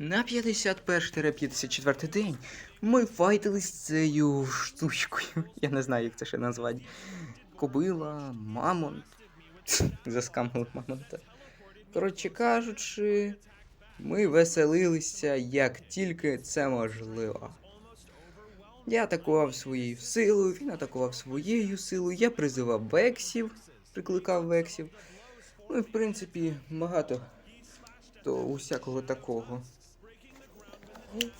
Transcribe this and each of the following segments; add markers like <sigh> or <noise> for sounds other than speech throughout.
На 51-54 день ми файтились з цією штучкою. <laughs> Я не знаю, як це ще назвати. Кобила, мамонт. <laughs> Заскамили мамонта. Коротше кажучи, ми веселилися як тільки це можливо. Я атакував своєю силою, він атакував своєю силою, я призивав вексів, прикликав вексів. Ну і в принципі багато то усякого такого.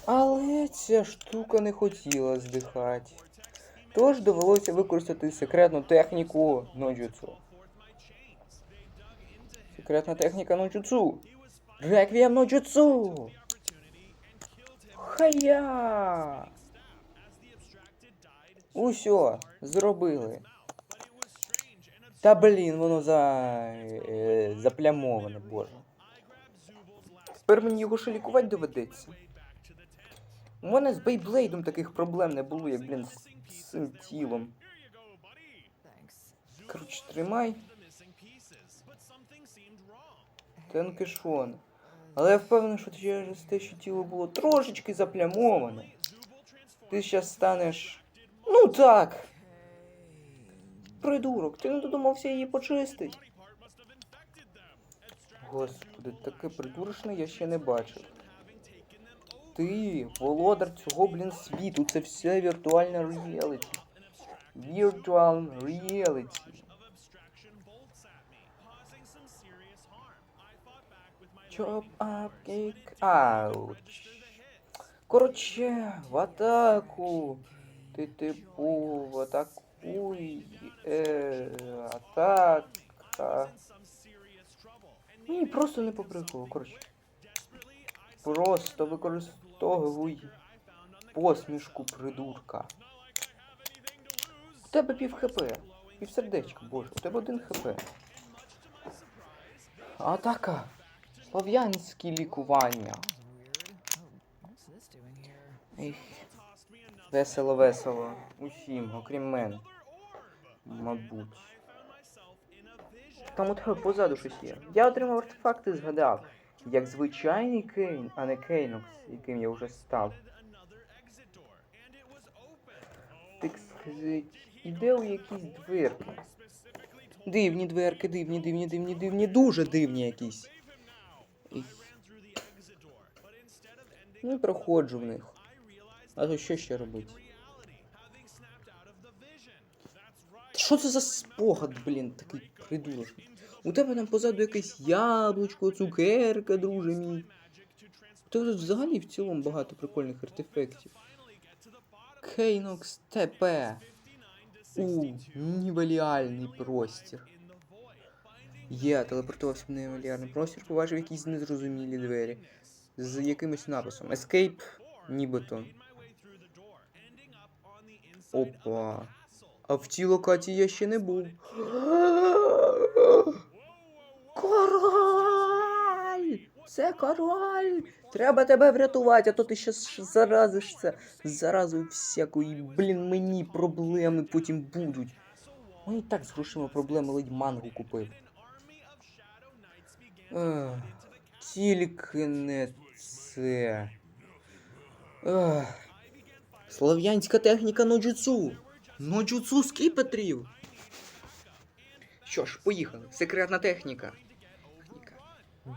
Але ця штука не хотіла здихати. Тож довелося використати секретну техніку ноджуцу. Секретна техніка ноджуцу. Реквієм ноджуцу. Хая! Усьо, зробили. Та блін, воно за... е, заплямоване, боже. Тепер мені його ще лікувати доведеться. У мене з Бейблейдом таких проблем не було, як, блін, з цим тілом. Коротше, тримай. Тенкишон. Але я впевнений, що через те, що тіло було трошечки заплямоване. Ти зараз станеш. Ну так. Придурок, ти не додумався її почистить. Господи, таке придурочне я ще не бачив. Ти, володар цього, блін, світу, це все віртуальна реаліті. Virtual reality. Chop up, kick out. Короче, в атаку. Ти типу, в атакуй. Е, атака. Ні, просто не по приколу, коротше. Просто використовуй посмішку придурка. У тебе пів хп. Пів сердечка, боже, у тебе один хп. Атака. Слов'янські лікування. Ех. Весело, весело. Усім, окрім мене. Мабуть. Там у тебе позаду щось є. Я отримав артефакти, згадав. Як звичайний Кейн, а не Кейнокс, яким я вже став. Так сказать, іде у якісь дверки. Дивні дверки, дивні, дивні, дивні, дивні, дуже дивні якісь. Ех. Ну і проходжу в них. А то що ще робити? Що це за спогад, блін, такий придурочний? У тебе там позаду якесь яблучко, цукерка, друже мій. Тебе тут взагалі в цілому багато прикольних артефактів. Кейнокс ТП. У нівеліальний простір. Я телепортувався в нівеліальний простір, побачив якісь незрозумілі двері. З якимось написом. Escape нібито. Опа. А в цій локації я ще не був. Король! Це король! Треба тебе врятувати, а то ти щас заразишся. Заразою всякої, блін, мені проблеми потім будуть. Ну і так з грошима проблеми ледь мангу купив. Ех, тільки не це. Ех. Слов'янська техніка ноджуцу. Ноджуцу скіпетрів. Що ж, поїхали. Секретна техніка. Техніка.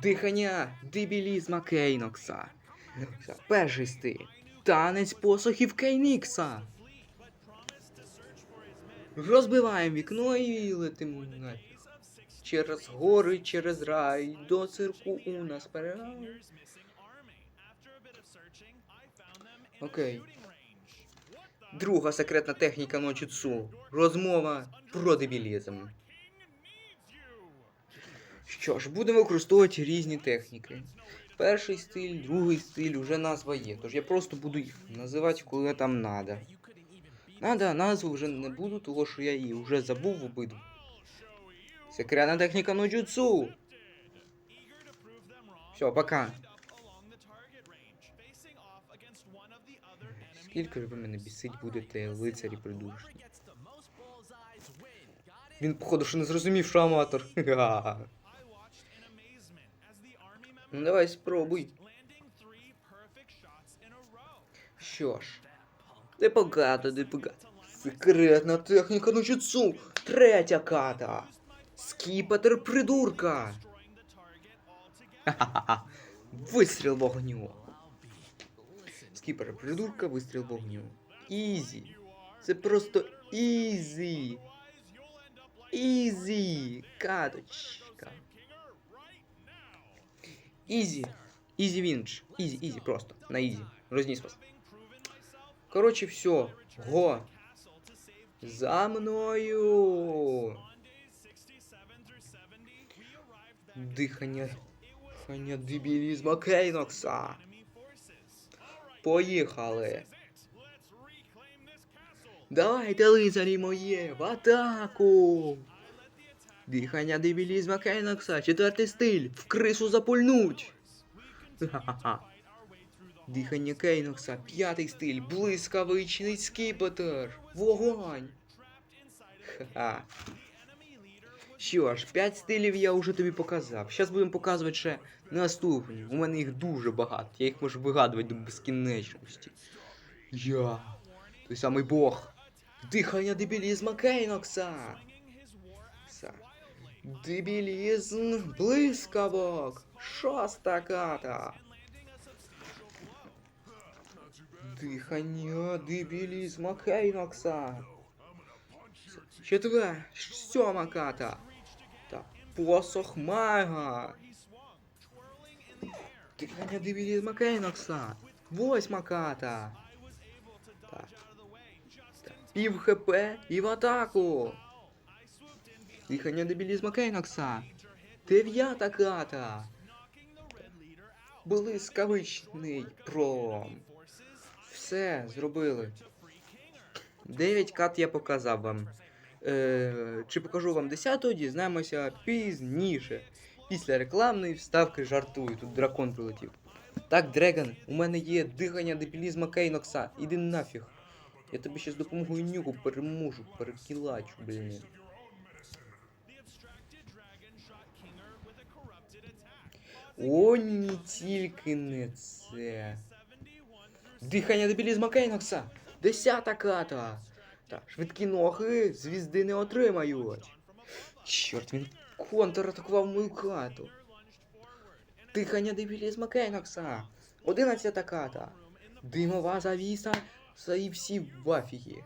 Дихання дебілізма Кейнокса. Перший. Танець посохів Кейнікса. Розбиваємо вікно і летимо нафіг. Через гори, через рай, до цирку у нас перегай. Окей. Друга секретна техніка ночі Цу. Розмова про дебілізм. Що ж, будемо використовувати різні техніки. Перший стиль, другий стиль, уже назва є. Тож я просто буду їх називати, коли там надо. Надо, назву вже не буду, того що я її вже забув обидву. Секретна техніка ноджуцу. Все, пока. Скільки ж ви мене бісить будете лицарі придушні? Він, походу, що не зрозумів, що аматор. <laughs> Ха-ха. Ну давай спробуй. Що ж, непогано, непогано. Секретна техніка ночуцу. Третя ката. Скіпетр придурка. Ха-ха-ха. Вистріл вогню. Скіпер придурка, вистріл вогню. Ізі. Це просто ізі. Ізі. Каточка. Ізі. Ізі вінч. Ізі, ізі, просто. На ізі. Розніс вас. Коротше, все. Го. За мною. Дихання. Дихання дебілізма Кейнокса. Поїхали. Давайте, лицарі моє, в атаку! Дихання дебілізма Кейнокса, четвертий стиль, в крису запульнуть! Дихання Кейнокса, п'ятий стиль, блискавичний скіпетр, вогонь! Ха-ха. Що ж, 5 стилів я вже тобі показав. Зараз будемо показувати ще наступні. У мене їх дуже багато. Я їх можу вигадувати до безкінечності. Я. Той самий Бог. Дихання дебілізма Кейнокса. Дебілізм блискавок. Шоста ката. Дихання дебілізма Кейнокса. Четвер, сьома ката. Так, посох мага. Дихання дебілізма Кейнокса. Восьма ката. Так. Так. Пів хп і в атаку. Дихання дебілізма Кейнокса. Дев'ята ката. Блискавичний пром. Все, зробили. Дев'ять кат я показав вам. Е, чи покажу вам 10-ту, дізнаємося пізніше. Після рекламної вставки жартую. Тут дракон прилетів. Так, Дреган, у мене є дихання дебілізма Кейнокса. Іди нафіг. Я тобі ще з допомогою нюку переможу, перекілачу, блін. О, ні, тільки не це. Дихання дебілізма Кейнокса. Десята ката. Так, швидкі ноги звізди не отримають. Чорт, він контратакував мою кату. Дихання дебілізма Кейнокса. Одинадцята ката. Димова завіса. Са і всі в афігі.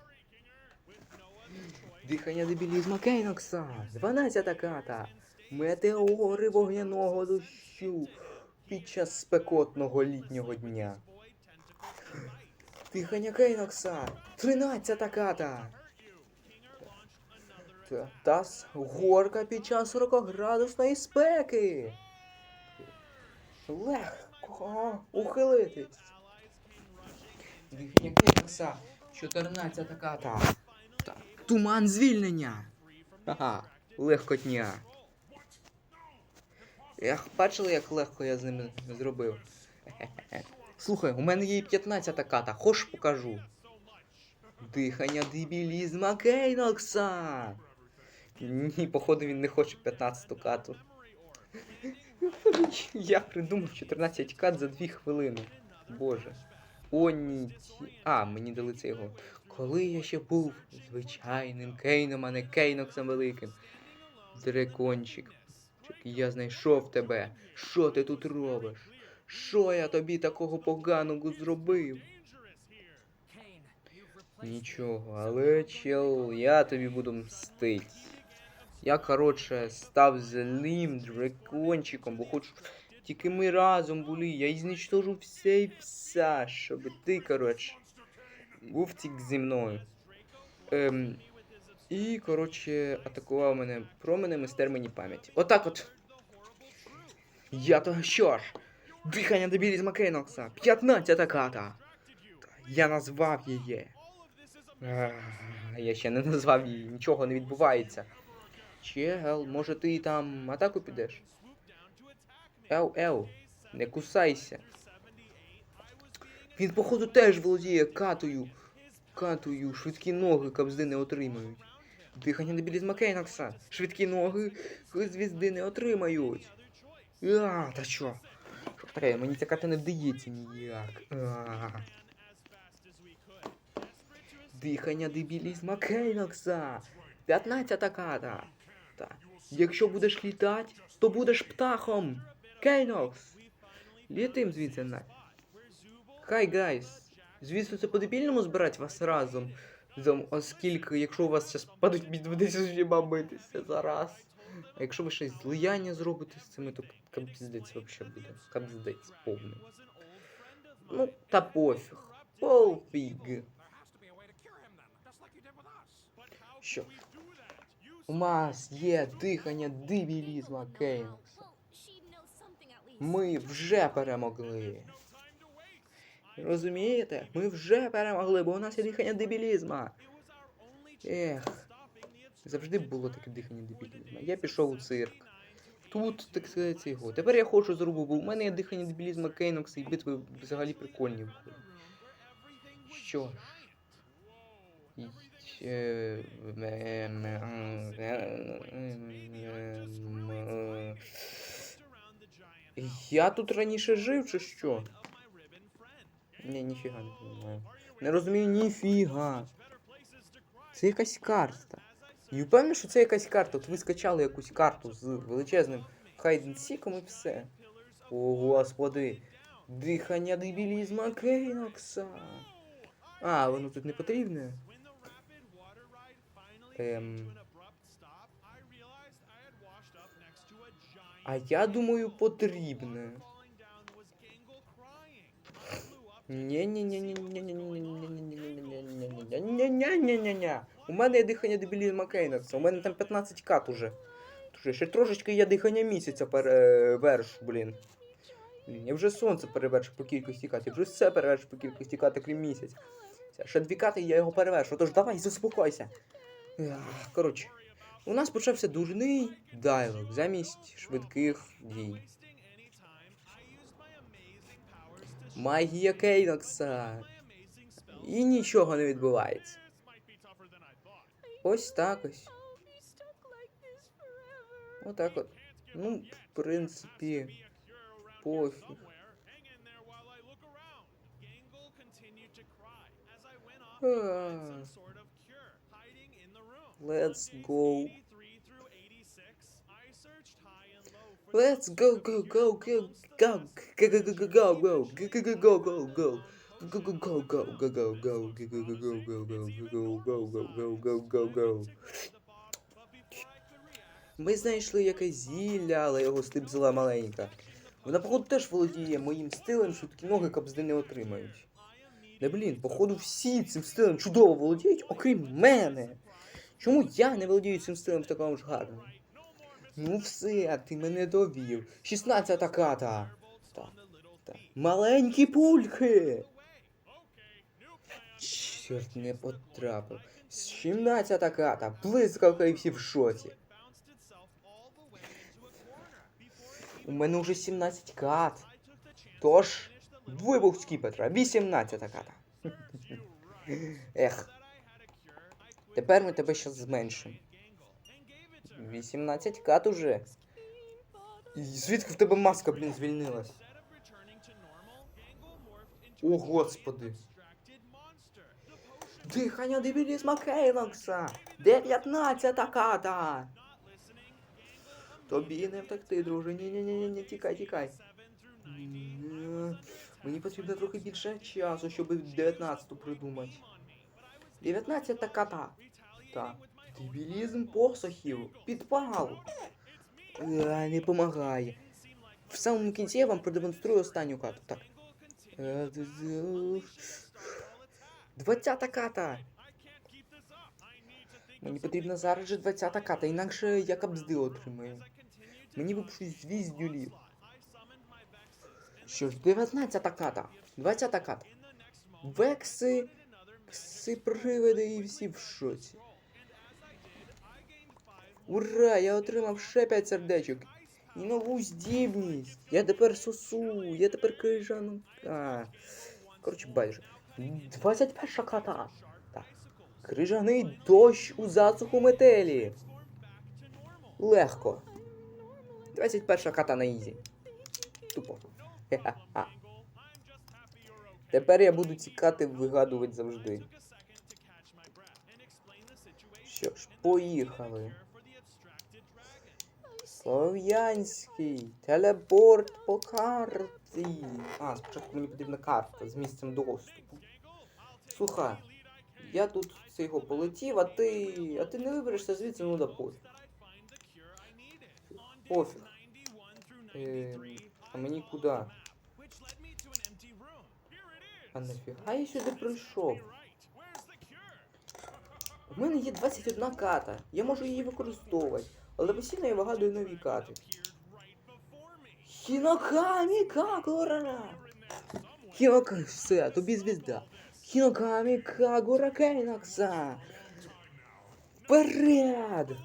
Дихання дебілізма Кейнокса. Дванадцята ката. Метеори вогняного дощу під час спекотного літнього дня. Дихання Кейнокса. Тринадцята ката. Та- Тас горка під час 40-градусної спеки. Легко ухилитись. Дихання Кейнокса. 14 ката. Так. Туман звільнення. Ага, легкотня. Ех, бачили, як легко я з ним зробив. <laughs> Слухай, у мене є і 15 ката, хоч покажу. Дихання дебілізма Кейнокса. Ні, походу він не хоче 15 кату. <laughs> Я придумав 14 кат за 2 хвилини. Боже. О, ні. А, мені дали це його. Коли я ще був звичайним Кейном, а не Кейноксом великим. Дракончик. Я знайшов тебе. Що ти тут робиш? Що я тобі такого поганого зробив? Нічого, але чел, я тобі буду мстить. Я, коротше, став злим дракончиком, бо хочу. Тільки ми разом були, я і знищожу все і вся, щоб ти, коротше, був тільки зі мною. Ем, і, коротше, атакував мене променем із терміні пам'яті. Отак от. Я то що ж? Дихання дебілізма Кейнокса. 15 ката. Я назвав її. Я ще не назвав її, нічого не відбувається. Чел, може ти там атаку підеш? Ел, ел, не кусайся. Він, походу, теж володіє катою. Катою, швидкі ноги кабзди не отримають. Дихання дебілізма Кейнокса. Швидкі ноги звізди не отримають. А, та що? Що? Мені ця карта не вдається ніяк. А. Дихання дебілізма Кейнокса. 15 ката. Так. Якщо будеш літати, то будеш птахом. Кейнокс. Літим звідси на. Хай, гайс. Звісно, це по-дебільному збирати вас разом. Оскільки, якщо у вас зараз падуть підведеться з всіма битися зараз. А якщо ви щось злияння зробите з цими, то капздець взагалі буде. Капздець повний. Ну, та пофіг. Пофіг. Що? У нас є дихання дебілізма Кейнокса. Ми вже перемогли. Розумієте? Ми вже перемогли, бо у нас є дихання дебілізма. Ех. Завжди було таке дихання дебілізма. Я пішов у цирк. Тут, так сказати, його. Тепер я хочу зробу, бо у мене є дихання дебілізма Кейнокса і битви взагалі прикольні. Що? Я тут раніше жив чи що? Ні, ніфіга не розумію. Не розумію ніфіга. Це якась карта. І впевнений, що це якась карта. От ви скачали якусь карту з величезним хайденсіком і все. О, господи. Дихання дебілізма Кейнокса. А, воно тут не потрібне. Ем. А я думаю, потрібне. Ні-ні-ні-ні-ні-ні-ні-ні-ні-ні-ні-ні-ні-ні-ні-ні-ні-ні. У мене є дихання дебілізма Кейнокса. У мене там 15 кат уже. Тож ще трошечки я дихання місяця перевершу, блін. Блін, я вже сонце перевершу по кількості кат, я вже все перевершу по кількості кат, крім місяця. Ще дві кати, і я його перевершу. Тож давай, заспокойся. Коротше, у нас почався дурний дайлог замість швидких дій. Магія Кейнокса. І нічого не відбувається. Ось так ось. Отак от. Ну, в принципі, пофіг. А. Let's go. Let's go, go, go, go, go, go, go, go, go, go, go, go, go, go, go. Go go go go go go go go go go go Ми знайшли якесь зілля, але його стип зла маленька. Вона, походу, теж володіє моїм стилем, що такі ноги капзди не отримають. Не блін, походу, всі цим стилем чудово володіють, окрім мене. Чому я не володію цим стилем в такому ж гарному? Ну все, ти мене довів. 16 ката. Так, так. Маленькі пульки. Чорт не потрапив. 17 ката. Блискавка і всі в шоці. У мене вже 17 кат. Тож, вибух скіпетра. 18 ката. Ех. Тепер ми тебе щас зменшимо. 18 кат уже. Звідки в тебе маска, блін, звільнилась? О, господи. Дихання дебілізма Кейлокса. 19 ката. Тобі не втекти, друже. Ні-ні-ні, тікай, тікай. Ні. Мені потрібно трохи більше часу, щоб 19-ту придумати. 19 ката. Так. Дебілізм посохів. Підпал. А, не помагає. В самому кінці я вам продемонструю останню кату. Так. Е, д- д- 20 ката. Мені потрібно зараз же 20 ката, інакше я капзди отримаю. Мені б щось звіздюлів. Що ж, 19 ката. 20 ката. Векси, пси привиди і всі в шоці. Ура! Я отримав ще 5 сердечок. І нову здібність. Я тепер сосу, я тепер крижану. А. Коротше, байдуже. 21 ката. Так. Крижаний дощ у засуху метелі. Легко. 21 ката на ізі. Тупо. Хе-ха-ха. Тепер я буду ці кати вигадувати завжди. Що ж, поїхали. Слов'янський телепорт по карті. А, спочатку мені потрібна карта з місцем доступу. Слухай, я тут цього полетів, а ти. А ти не виберешся звідси, ну да пофіг. Пофіг. Е, а мені куди? А нафіга я сюди прийшов? У мене є 21 ката. Я можу її використовувати. Але постійно я вигадую нові кати. Хінокамі Кагора! Хінокамі, все, тобі звізда. Хінокамі Кагора Кейнокса! Вперед!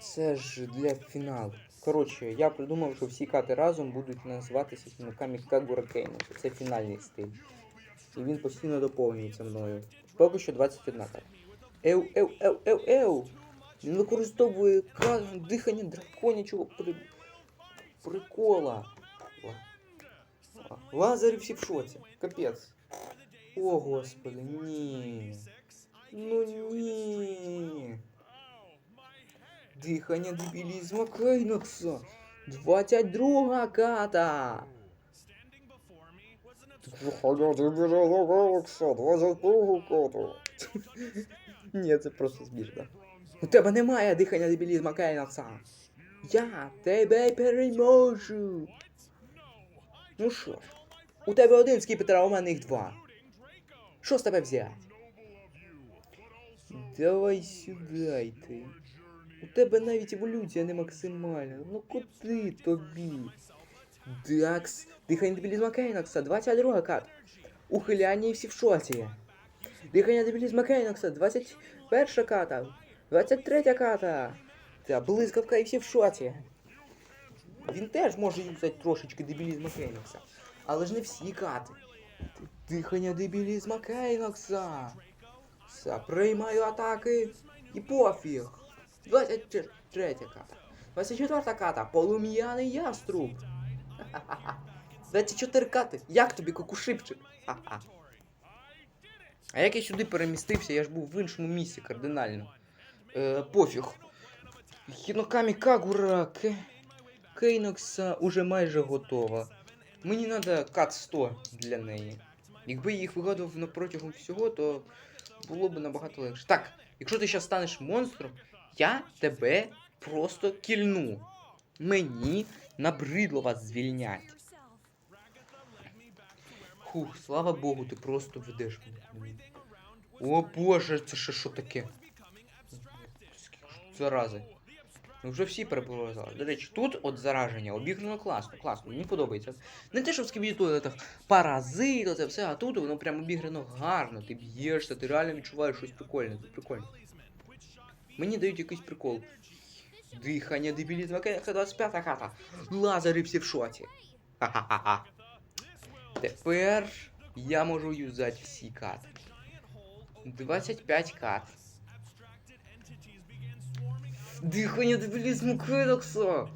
Це ж для фіналу. Коротше, я придумав, що всі кати разом будуть називатися Хінокамі Кагора Кейнокса. Це фінальний стиль. І він постійно доповнюється мною. Поки що 21 карта. Еу, еу, еу, еу, еу. Він використовує дихання драконячого при... прикола. Ла- Лазарі всі в шоці. Капець. О, господи, ні. Ну ні. Дихання дебілізма Кейнокса. 22 ката. Дихання дебілізма Кейнокса. 22 ката. Ні, це просто смішно. У тебе немає дихання дебілізма Кейнокса. Я тебе переможу. Ну що ж, у тебе один скіпетр, а у мене їх два. Що з тебе взяти? Давай сюди йти. У тебе навіть еволюція не максимальна. Ну куди тобі? Дакс, дихання дебілізма Кейнокса, 22 кат. Ухиляння і всі в шоці. Дихання дебілізма Кейнокса, 21 ката. 23 ката. Та блискавка і всі в шоці. Він теж може юзати трошечки дебілізма Кейнокса. Але ж не всі кати. Дихання дебілізма Кейнокса. Приймаю атаки і пофіг. 23 ката. 24 ката. Полум'яний яструб. <laughs> Ха-ха-ха. 24 кати. Як тобі кукушипчик? А як я сюди перемістився, я ж був в іншому місці кардинально. Е, пофіг. Хінокамі Кагура Кейнокса уже майже готова. Мені треба кат 100 для неї. Якби я їх вигадував протягом всього, то було б набагато легше. Так, якщо ти зараз станеш монстром, я тебе просто кільну. Мені набридло вас звільнять. Хух, слава Богу, ти просто ведеш мене. О боже, це ще що таке? Тут Зарази. Ну вже всі переповзали. До речі, тут от зараження обіграно класно, класно, мені подобається. Не те, що в скібітуалетах паразит, це все, а тут воно прям обіграно гарно. Ти б'єшся, ти реально відчуваєш щось прикольне, це прикольно. Мені дають якийсь прикол. Дихання дебілізма, це 25 хата. Лазери всі в шоці. Ха-ха-ха. Тепер я можу юзати всі кати. 25 кат. Дихання дебілізму Кедокса.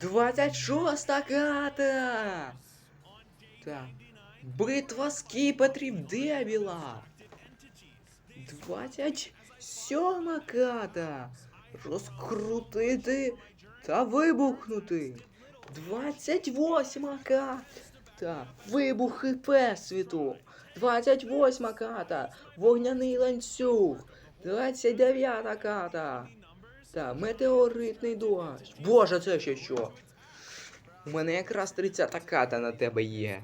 26 ката. Так. Битва скіпетрів Дебіла. 27 ката. Розкрутити та вибухнути. 28 ката. Вибухи Всесвіту. 28 ката. Вогняний ланцюг. 29 ката. Та метеоритний дощ. Боже, це ще що? У мене якраз 30 ката на тебе є.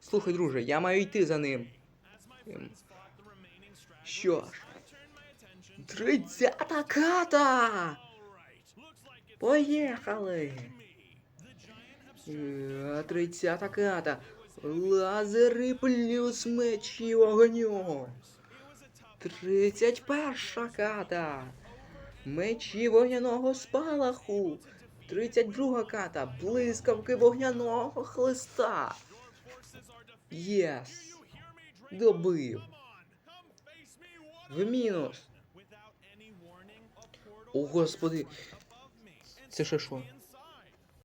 Слухай, друже, я маю йти за ним. Що ж? 30 ката! Поїхали! Е, 30 ката. Лазери плюс мечі вогню. 31 ката. Мечі вогняного спалаху. 32 ката. Блискавки вогняного хлиста. Єс. Добив. В мінус. О, господи. Це ще що?